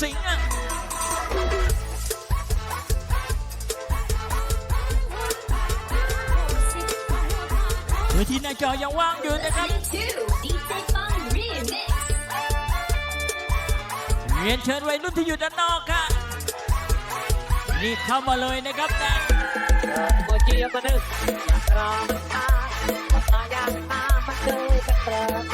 สิงห์เวที่หน้าจอยังว่างอยู่นะครับเรียนเชิญวัยรุ่นที่อยู่ด้านนอกค่ะนี่เข้ามาเลยนะครับนะโมจิยมานึกรอตาตายาตามัเคยเป็เปอ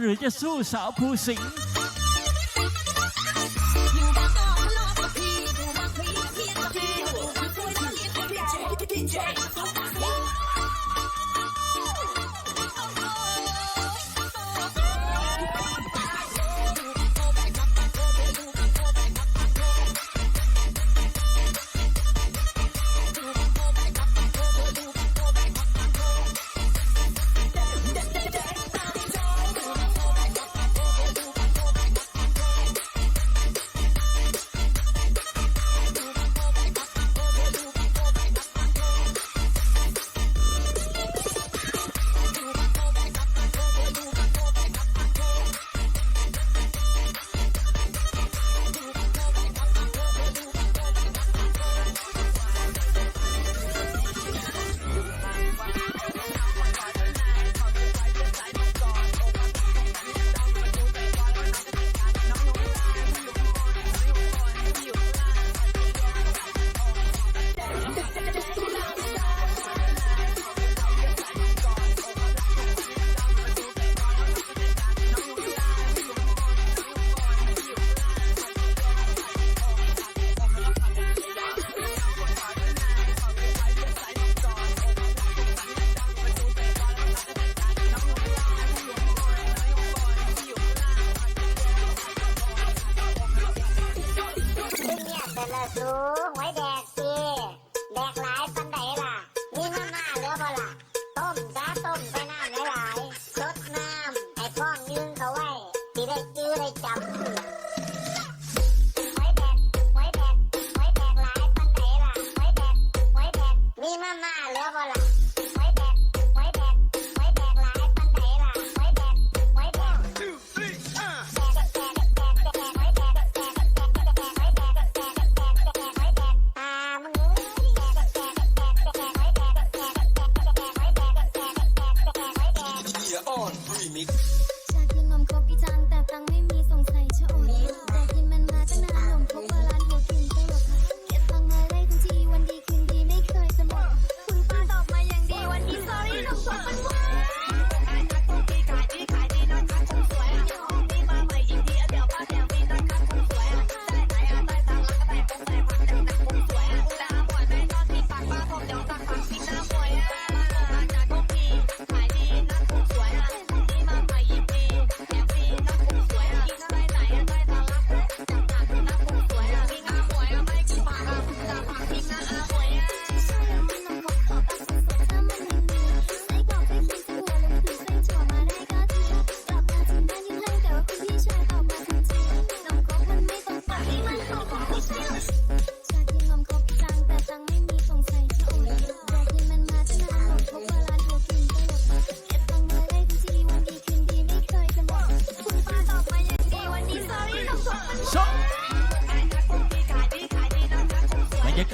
หรือจะสู้สาวภูสิง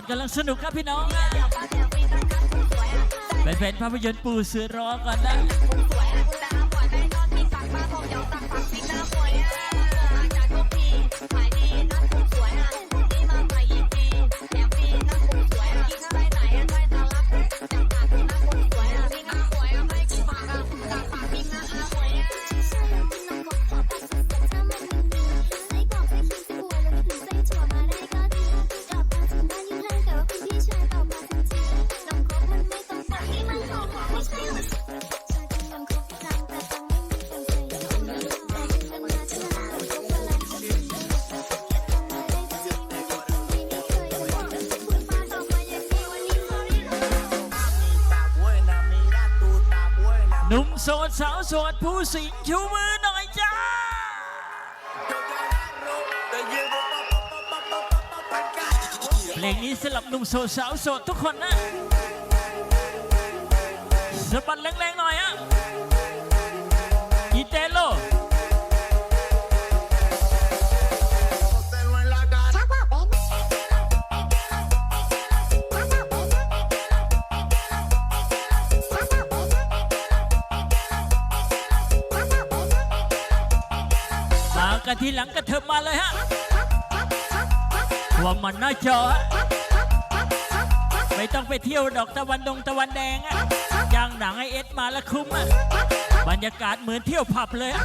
กันกำลังสนุกครับพี่น้องนะเป็นนภาพยนตร์ปูเสือรอก่อนนะ โสดสาวโสดผู้สิงชูมือหน่อยจ้า เพลงนี้สำหรับหนุ่มโสดสาวโสดทุกคนนะสะบัดแรงๆหน่อยอะ กันทีหลังก็เถิบมาเลยฮะว่ามันน่าจอไม่ต้องไปเที่ยวดอกตะวันดงตะวันแดงอะย่างหนังไอเอสมาแล้วคุ้มอะบรรยากาศเหมือนเที่ยวผับเลยอะ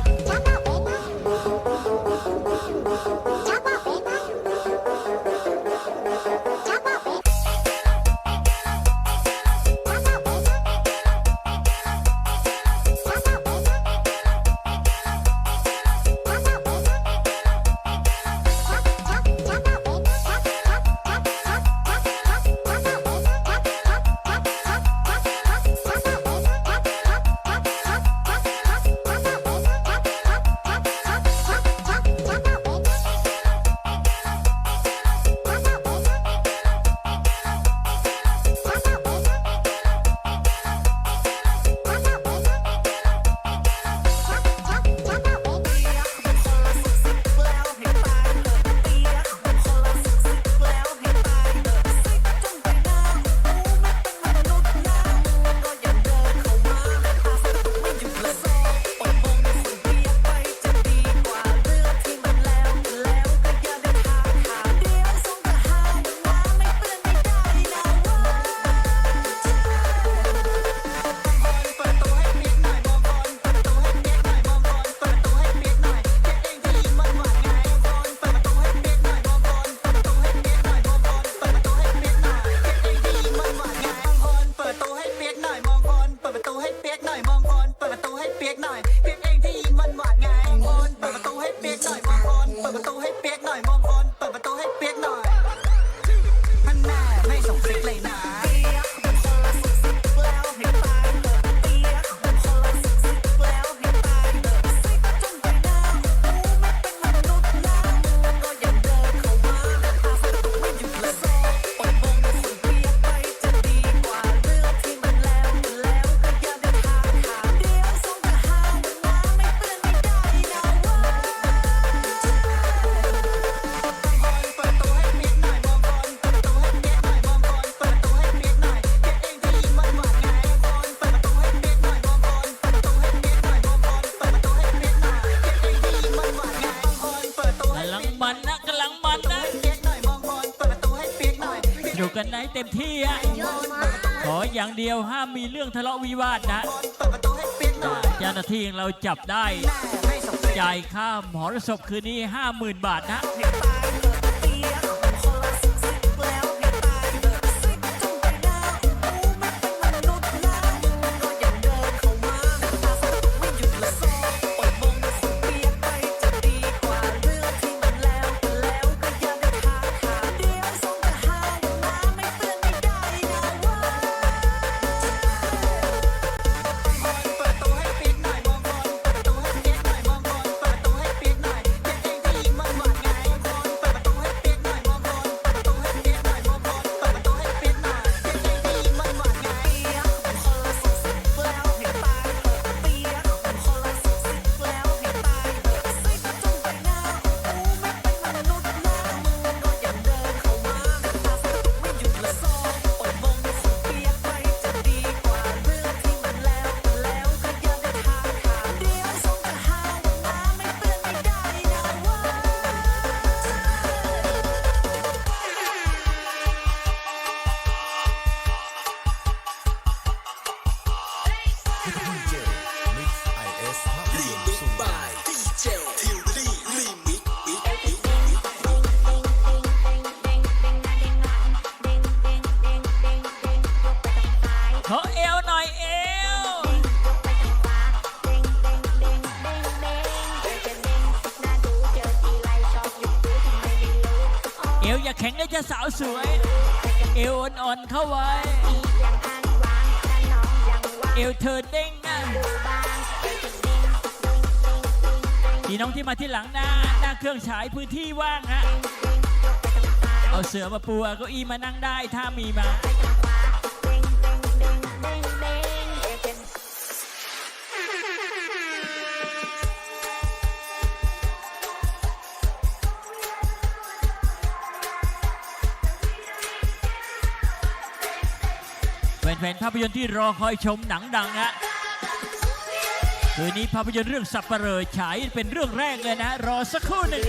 เดียวห้ามมีเรื่องทะเลาะวิวาทนะเจ้าหน้าที่เราจับได้ จ่ายค่าหมอรสพคืนนี้ห้าหมื่นบาทนะ เอวอเอวหน่อยเอวเอวอย่าแข็งนะจ๊ะสาวสวย เอวอ่อนๆเข้าไว้ ธอเด้งนะพี่น้องที่มาที่หลังหน้าหน้าเครื่องฉายพื้นที่ว่างฮะเอาเสือมาปูเก้าอี้มานั่งได้ถ้ามีมา เป็นภาพยนตร์ที่รอคอยชมหนังดังฮะคืนนี้ภาพยนตร์เรื่องสับปะเลยฉายเป็นเรื่องแรกเลยนะ รอสักครู่หนึ่ง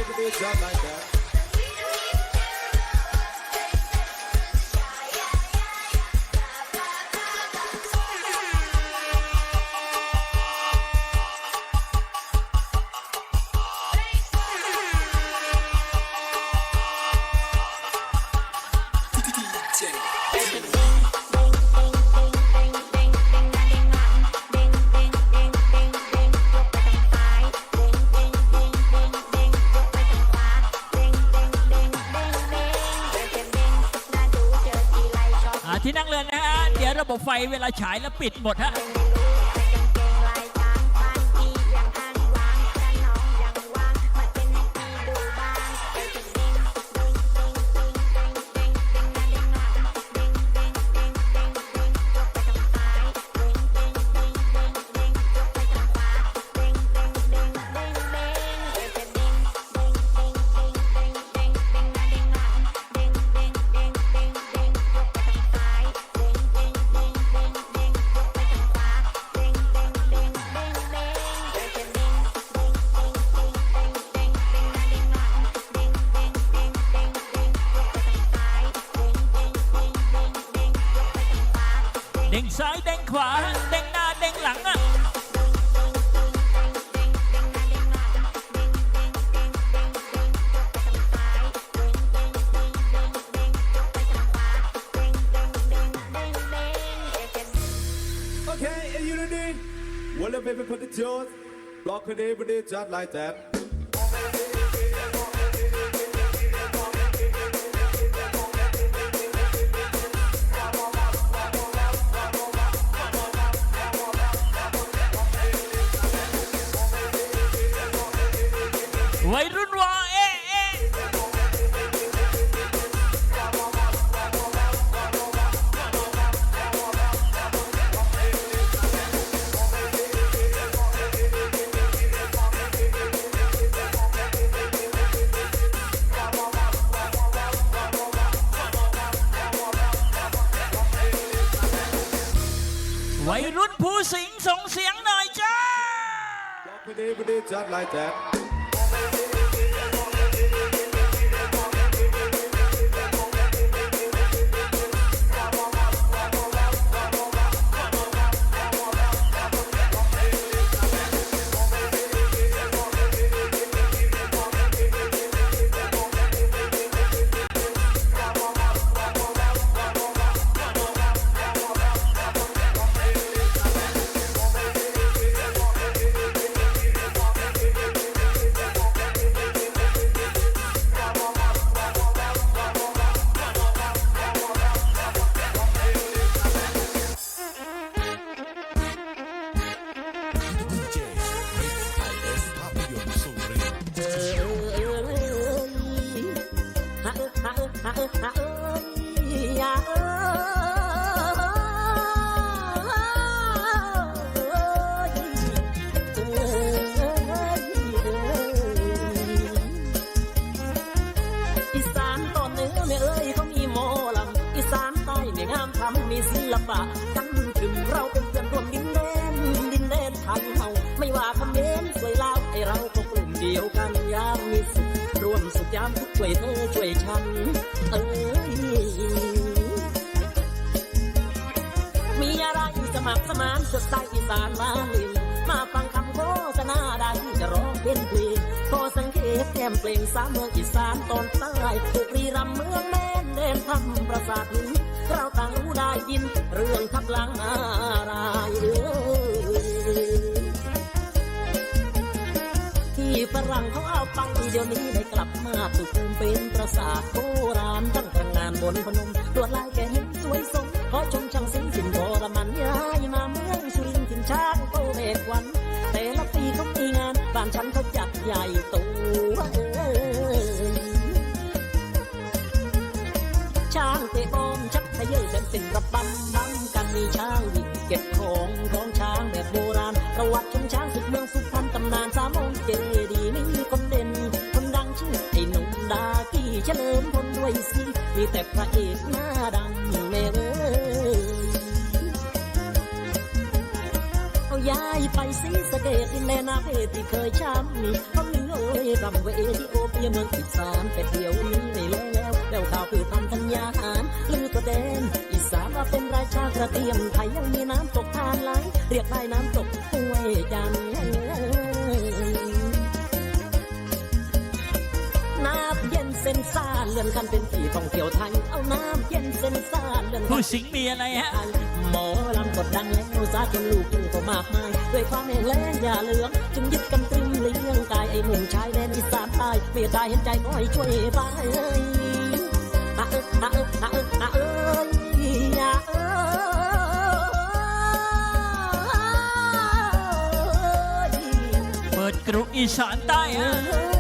ไฟเวลาฉายแล้วปิดหมดฮะ ด้งซ้ายเด้งขวาเด้งหน้าเด้งหลังอะโอเคเอ็นยูนิตี้วันละเป็นคนที่จทย์บล็อกคนเดียวไม่ได้จัดไลน์แจ๊ วัยรุ่นวาเอเอ๊ะวัยรุ่นผู้สิงส่งเสียงหน่อยจ้า Block it every day just like that. มีศิลปะกันถึงเราเป็นเพื่อนร่วมดินแดนดินแดนไทยเฮาไม่ว่าคำเมนสวยลาวไอเราก็กลุ่มเดียวกันยามมีสุขร่วมสุขยามทุกข์ช่วยเธอช่วยฉันเอ้ยมีอะไรสมัครสมานสดใสอีสานมาลินมาฟังคำโฆษณาได้จะร้องเป็นเพลงขอสังเกตแก้มเปล่งสามเมืองอีสานตอนใต้ถูกรีรำเมืองแม่นเดนทำประสาทหิน เราต่างรู้ได้ยิน เรื่องทับหลังนารเอ้ยที่ฝรั่งเขาเอาไปเดี๋ยวนี้ได้กลับมาถูกภูมิเป็นปราสาทโบราณตั้งตระงานบนพนมตรวจลายแกเห็นสวยสมขอชมช่างศิลป์สินโบรามันย้ายมาเมืองสุรินทร์ถิ่นช้างโตเมฆวัน แต่ละปีเขามีงานบ้านฉันเขาจัดใหญ่ เฉลิมพลด้วยสิมีแต่พระเอกหน้าดังแม่เอ้ยเอาย้ายไปสีสะเกดดินแดนนาเพที่เคยช้ำเขามีเอ้ยรำเวที่โอเปียเมืองอีสานแต่เดี๋ยวนี้ไม่แล้วแล้วข่าวคือทำธัญญาหารลือตัวแดนอีสานว่าเป็นราชากระเทียมไทยยังมีน้ำตกทานไหลเรียกได้น้ำตกห้วยจันทร์ เส้นซ่าเลื่อนกันเป็นสีท่องเที่ยวไทยเอาน้ำเย็นเส้นซ่าเลื่อนผู้สิงมีอะไรฮะหมอลำกดดันแล้วซาจนลูกจึงก็มากมายด้วยความแห้งแล้งยาเหลืองจึงยึดกันตรึงเลี้ยงกายไอ้หนุ่มชายแดนอีสานตายเมียตายเห็นใจก็ให้ช่วยไปาเอ้ตาเอ้ตาเอ้ตาเอ้อย่าเอ้เปิดกรุอีสานใต้ฮะ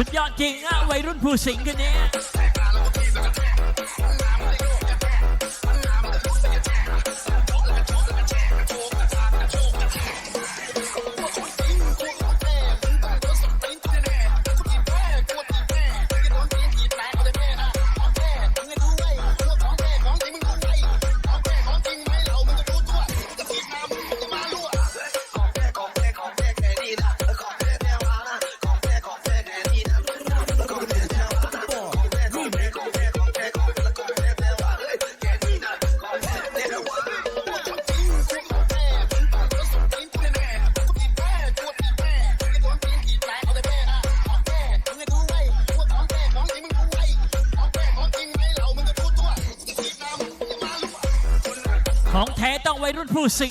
สุดยอดจริงอะวัยรุ่นผู้สิงคนนี้ 不行。